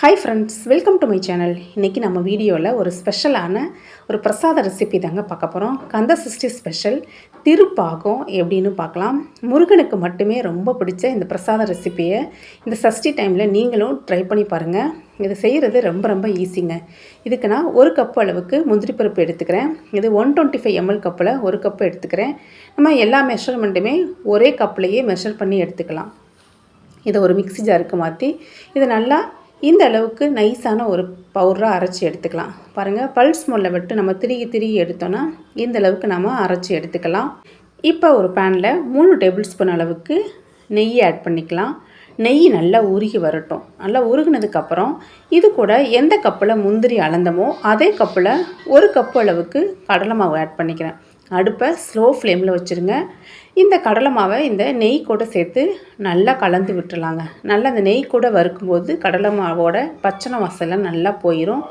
Hi friends welcome to my channel இன்றைக்கி நம்ம வீடியோவில் ஒரு ஸ்பெஷலான ஒரு பிரசாத ரெசிபி தாங்க பார்க்க போகிறோம் கந்த சஷ்டி ஸ்பெஷல் திருப்பாகம் எப்படின்னு பார்க்கலாம். முருகனுக்கு மட்டுமே ரொம்ப பிடிச்ச இந்த பிரசாத ரெசிபியை இந்த சஷ்டி டைமில் நீங்களும் ட்ரை பண்ணி பாருங்கள் இது செய்கிறது ரொம்ப ரொம்ப ஈஸிங்க இதுக்கு நான் ஒரு கப் அளவுக்கு முந்திரி பருப்பு எடுத்துக்கிறேன். இது ஒன் டுவெண்ட்டி ஃபைவ் எம்எல் கப்பில் ஒரு கப்பு எடுத்துக்கிறேன். நம்ம எல்லா மெஷர்மெண்ட்டுமே ஒரே கப்லேயே மெஷர் பண்ணி எடுத்துக்கலாம். இதை ஒரு மிக்சி ஜாருக்கு மாற்றி இதை நல்லா இந்த அளவுக்கு நைஸான ஒரு பவுடராக அரைச்சி எடுத்துக்கலாம். பாருங்கள் பல்ஸ் மோலில் விட்டு நம்ம திருகி திருகி எடுத்தோன்னா இந்த அளவுக்கு நம்ம அரைச்சி எடுத்துக்கலாம். இப்போ ஒரு பேனில் மூணு டேபிள் ஸ்பூன் அளவுக்கு நெய் ஆட் பண்ணிக்கலாம். நெய் நல்லா உருகி வரட்டும். நல்லா உருகினதுக்கப்புறம் இது கூட எந்த கப்பில் முந்திரி அளந்தமோ அதே கப்பில் ஒரு கப்பு அளவுக்கு கடலை மாவு ஆட் பண்ணிக்கிறேன். அடுப்பை ஸ்லோ ஃப்ளேமில் வச்சுருங்க. இந்த கடலை மாவை இந்த நெய் கூட சேர்த்து நல்லா கலந்து விட்டுலாங்க நல்லா அந்த நெய் கூட வறுக்கும்போது கடலை மாவோட பச்சனை வாசலாம் நல்லா போயிடும்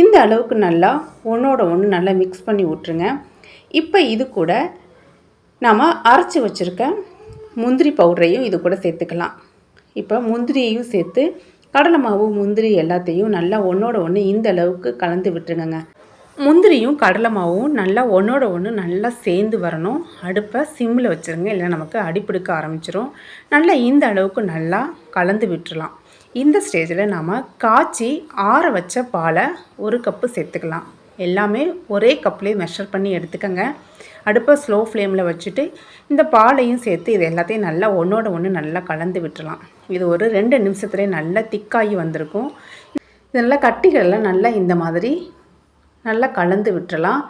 இந்த அளவுக்கு நல்லா ஒன்றோட ஒன்று நல்லா மிக்ஸ் பண்ணி விட்ருங்க இப்போ இது கூட நாம் அரைச்சி வச்சுருக்க முந்திரி பவுடரையும் இது கூட சேர்த்துக்கலாம். இப்போ முந்திரியையும் சேர்த்து கடலை மாவு முந்திரி எல்லாத்தையும் நல்லா ஒன்றோட ஒன்று இந்த அளவுக்கு கலந்து விட்டுருங்க முந்திரியும் கடலை மாவும் நல்லா ஒன்றோட ஒன்று நல்லா சேர்ந்து வரணும். அடுப்பை சிம்மில் வச்சுருங்க. இல்லை நமக்கு அடிப்பிடிக்க ஆரம்பிச்சிடும் நல்லா இந்த அளவுக்கு நல்லா கலந்து விட்டுடலாம் இந்த ஸ்டேஜில் நாம் காய்ச்சி ஆற வச்ச பாலை ஒரு கப்பு சேர்த்துக்கலாம். எல்லாமே ஒரே கப்லேயே மெஷர் பண்ணி எடுத்துக்கோங்க. அடுப்பை ஸ்லோ ஃப்ளேமில் வச்சுட்டு இந்த பாலையும் சேர்த்து இது எல்லாத்தையும் நல்லா ஒன்றோட ஒன்று நல்லா கலந்து விட்டுறலாம். இது ஒரு ரெண்டு நிமிஷத்துலேயே நல்லா திக்காகி வந்திருக்கும். இது நல்லா கட்டிகளெல்லாம் நல்லா இந்த மாதிரி நல்லா கலந்து விட்டுறலாம்.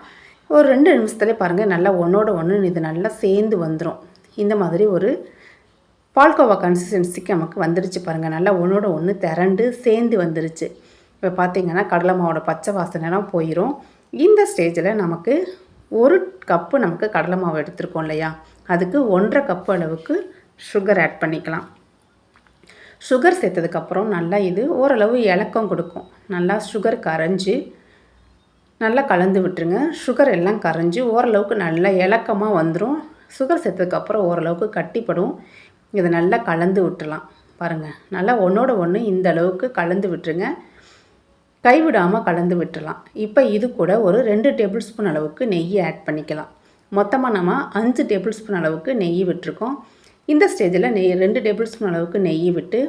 ஒரு ரெண்டு நிமிஷத்துலேயே பாருங்கள் நல்லா ஒன்றோட ஒன்று இது நல்லா சேர்ந்து வந்துடும் இந்த மாதிரி ஒரு பால்கோவா கன்சிஸ்டன்சிக்கு நமக்கு வந்துடுச்சு பாருங்கள் நல்லா ஒன்றோட ஒன்று திரண்டு சேர்ந்து வந்துருச்சு. இப்போ பார்த்திங்கன்னா கடலை மாவோட பச்சை வாசனைலாம் போயிடும் இந்த ஸ்டேஜில் நமக்கு ஒரு கப்பு நமக்கு கடலை மாவு எடுத்துருக்கோம் இல்லையா? அதுக்கு ஒன்றரை கப்பு அளவுக்கு சுகர் ஆட் பண்ணிக்கலாம். சுகர் சேர்த்ததுக்கப்புறம் நல்லா இது ஓரளவு இலக்கம் கொடுக்கும். நல்லா சுகர் கரைஞ்சி நல்லா கலந்து விட்டுருங்க. சுகர் எல்லாம் கரைஞ்சி ஓரளவுக்கு நல்லா இலக்கமாக வந்துடும் சுகர் சேர்த்ததுக்கப்புறம் ஓரளவுக்கு கட்டிப்படும். இதை நல்லா கலந்து விட்டுலாம். பாருங்கள் நல்லா ஒன்றோட ஒன்று இந்த அளவுக்கு கலந்து விட்டுருங்க. கைவிடாமல் கலந்து விட்டுலாம். இப்போ இது கூட ஒரு ரெண்டு டேபிள் ஸ்பூன் அளவுக்கு நெய் ஆட் பண்ணிக்கலாம். மொத்தமாக நம்ம அஞ்சு டேபிள் ஸ்பூன் அளவுக்கு நெய் விட்டுருக்கோம். இந்த ஸ்டேஜில் நெய் ரெண்டு டேபிள் ஸ்பூன் அளவுக்கு நெய் விட்டு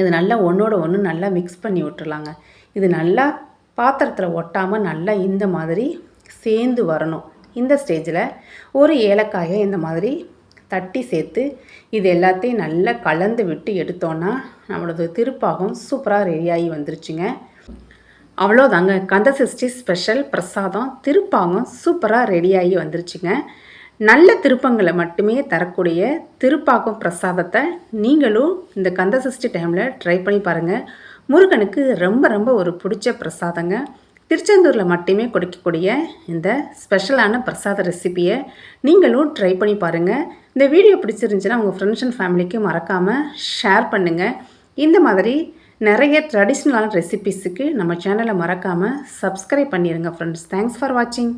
இது நல்லா ஒன்றோட ஒன்று நல்லா மிக்ஸ் பண்ணி விட்டுருலாங்க இது நல்லா பாத்திரத்தில் ஒட்டாமல் நல்லா இந்த மாதிரி சேர்ந்து வரணும். இந்த ஸ்டேஜில் ஒரு ஏலக்காயை இந்த மாதிரி தட்டி சேர்த்து இது எல்லாத்தையும் நல்லா கலந்து விட்டு எடுத்தோன்னா நம்மளோட திருப்பாகம் சூப்பராக ரெடியாகி வந்துருச்சுங்க. அவ்வளோதாங்க கந்த சஷ்டி ஸ்பெஷல் பிரசாதம் திருப்பாகம் சூப்பராக ரெடியாகி வந்துருச்சுங்க. நல்ல திருப்பங்களை மட்டுமே தரக்கூடிய திருப்பாகம் பிரசாதத்தை நீங்களும் இந்த கந்த சஷ்டி டைமில் ட்ரை பண்ணி பாருங்கள் முருகனுக்கு ரொம்ப ரொம்ப ஒரு பிடிச்ச பிரசாதங்க. திருச்செந்தூரில் மட்டுமே கொடுக்கக்கூடிய இந்த ஸ்பெஷலான பிரசாத ரெசிப்பியை நீங்களும் ட்ரை பண்ணி பாருங்கள் இந்த வீடியோ பிடிச்சிருந்துச்சுன்னா உங்கள் ஃப்ரெண்ட்ஸ் அண்ட் ஃபேமிலிக்கு மறக்காமல் ஷேர் பண்ணுங்கள் இந்த மாதிரி நிறைய ட்ரெடிஷ்னலான ரெசிபிஸுக்கு நம்ம சேனலை மறக்காமல் சப்ஸ்கிரைப் பண்ணிடுங்க ஃப்ரெண்ட்ஸ் தேங்க்ஸ் ஃபார் வாட்சிங்